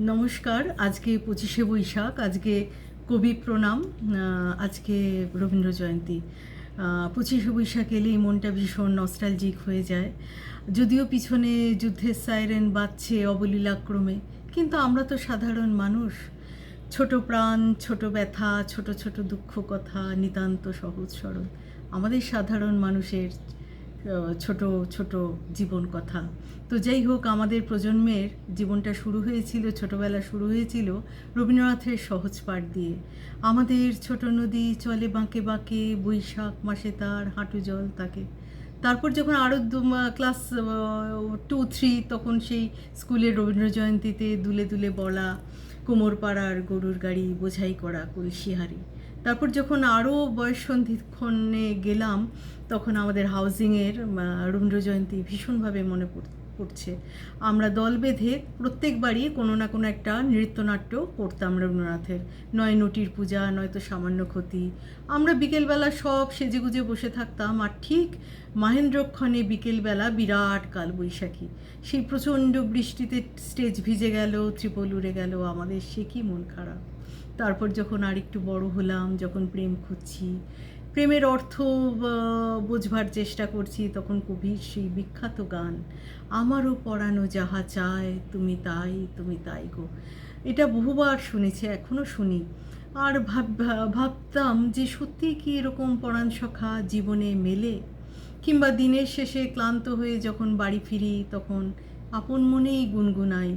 নমস্কার, আজকে পঁচিশে বৈশাখ, আজকে কবি প্রণাম আজকে রবীন্দ্র জয়ন্তী। পঁচিশে বৈশাখ এলেই মনটা ভীষণ নস্টালজিক হয়ে যায়। যদিও পিছনে যুদ্ধের সাইরেন বাজছে অবলীলাক্রমে, কিন্তু আমরা তো সাধারণ মানুষ। ছোট প্রাণ, ছোট ব্যথা, ছোট ছোট দুঃখ কথা, নিতান্ত সহজ সরল। আমাদের সাধারণ মানুষের ছোট ছোট জীবন কথা। তো যাই হোক, আমাদের প্রজন্মের জীবনটা শুরু হয়েছিল, ছোটবেলা শুরু হয়েছিল রবীন্দ্রনাথের সহজ পাঠ দিয়ে। আমাদের ছোট নদী চলে বাঁকে বাঁকে, বৈশাখ মাসে তার হাঁটু জল তাকে। তারপর যখন আরও ক্লাস টু থ্রি তখন সেই স্কুলের রবীন্দ্র জয়ন্তীতে দুলে দুলে বলা কোমর পাড়ার গরুর গাড়ি বোঝাই করা কলসিহারি। তারপর যখন আরও বয়স সন্ধিক্ষণে গেলাম, তখন আমাদের হাউজিংয়ের রবীন্দ্র জয়ন্তী ভীষণভাবে মনে পড়- পড়ছে। আমরা দল বেঁধে প্রত্যেকবারই কোনো না কোনো একটা নৃত্যনাট্য করতাম রবীন্দ্রনাথের। নয় নটির পূজা নয়তো সামান্য ক্ষতি। আমরা বিকেলবেলা সব সেজেগুজে বসে থাকতাম আর ঠিক মাহেন্দ্রক্ষণে বিকেলবেলা বিরাট কাল বৈশাখী সেই প্রচণ্ড বৃষ্টিতে স্টেজ ভিজে গেল, ত্রিপল উড়ে গেল, আমাদের সে কি মন খারাপ। তারপর যখন আর একটু বড় হলাম, যখন প্রেম খুঁজছি, প্রেমের অর্থ বোঝবার চেষ্টা করছি, তখন কবির সেই বিখ্যাত গান, আমারও পড়ানো যাহা চায়, তুমি তাই তুমি তাই গো। এটা বহুবার শুনেছি এখনও শুনি। আর ভাব, ভাবতাম যে সত্যি কি এরকম পরাণ সখা জীবনে মেলে? কিংবা দিনের শেষে ক্লান্ত হয়ে যখন বাড়ি ফিরি, তখন আপন মনেই গুনগুনাই,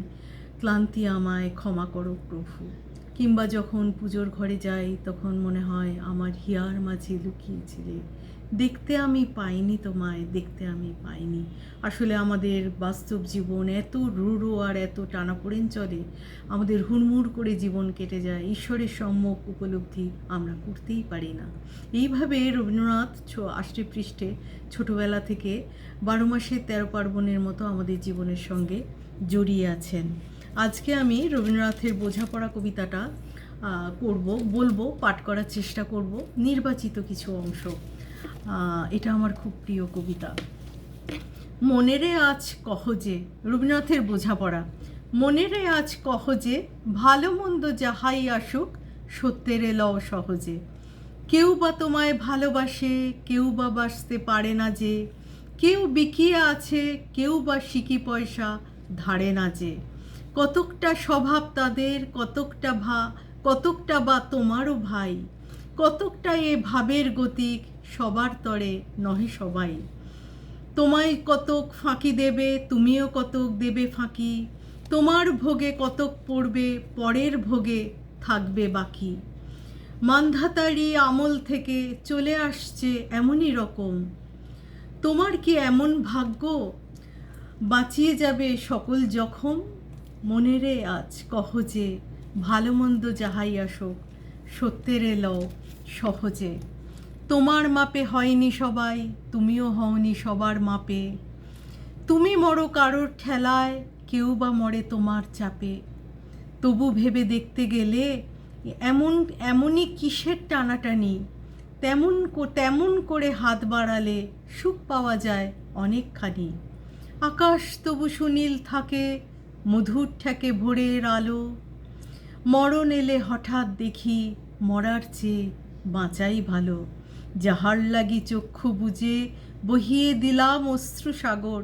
ক্লান্তি আমায় ক্ষমা করো প্রভু। কিংবা যখন পুজোর ঘরে যাই, তখন মনে হয় আমার হিয়ার মাঝে লুকিয়েছিলে দেখতে আমি পাইনি তোমায়, দেখতে আমি পাইনি। আসলে আমাদের বাস্তব জীবন এত রুড়ো আর এত টানাপোড়েন চলে। আমাদের হুড়মুড় করে জীবন কেটে যায়, ঈশ্বরের সম্মুখ উপলব্ধি আমরা করতেই পারি না। এইভাবে রবীন্দ্রনাথ ছ- আষ্টে পৃষ্ঠে ছোটবেলা থেকে বারো মাসে তেরো পার্বণের মতো আমাদের জীবনের সঙ্গে জড়িয়ে আছেন। আজকে আমি রবীন্দ্রনাথের বোঝাপড়া কবিতাটা করব, বলব, পাঠ করার চেষ্টা করব, নির্বাচিত কিছু অংশ। এটা আমার খুব প্রিয় কবিতা। মনেরে আজ কহজে রবীন্দ্রনাথের বোঝাপড়া, মনেরে আজ কহজে ভালো মন্দ যাহাই আসুক, সত্যেরে লও সহজে। কেউ বা তোমায় ভালোবাসে, কেউ বা বাসতে পারে না যে, কেউ বিকিয়ে আছে, কেউ বা সিকি পয়সা ধারে না যে। কতকটা স্বভাব তাদের, কতকটা ভা, কতকটা বা তোমারও ভাই, কতকটা এ ভাবের গতিক সবার তরে নহে সবাই। তোমায় কতক ফাঁকি দেবে, তুমিও কতক দেবে ফাঁকি, তোমার ভোগে কতক পড়বে, পরের ভোগে থাকবে বাকি। মান্ধাতারি আমল থেকে চলে আসছে এমনই রকম। তোমার কি এমন ভাগ্য? বাঁচিয়ে যাবে সকল জখম? মনেরে আজ কহজে ভালো মন্দ যাহাই আসুক, সত্যের লও সহজে। তোমার মাপে হয়নি সবাই, তুমিও হওনি সবার মাপে। তুমি মরো কারোর ঠেলায়, কেউ বা মরে তোমার চাপে। তবু ভেবে দেখতে গেলে, এমন, এমনই কিসের টানাটানি? তেমন তেমন করে হাত বাড়ালে সুখ পাওয়া যায় অনেকখানি। আকাশ তবু সুনীল থাকে মধুর ঠেকে ভোরের আলো। মরণ এলে হঠাৎ দেখি মরার চেয়ে বাঁচাই ভালো। যাহার লাগি চক্ষু বুঝে বহিয়ে দিলাম অশ্রু সাগর,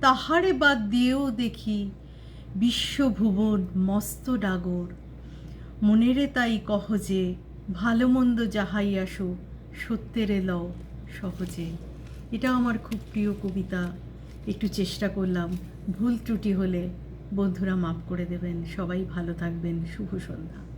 তাহারে বাদ দিয়েও দেখি বিশ্বভুবন মস্ত ডাগর। মনেরে তাই কহ যে ভালো মন্দ যাহাই আসো, সত্যেরে লও সহজে। এটা আমার খুব প্রিয় কবিতা। একটু চেষ্টা করলাম, ভুল ত্রুটি হলে বন্ধুরা মাফ করে দেবেন সবাই ভালো থাকবেন শুভ সন্ধ্যা।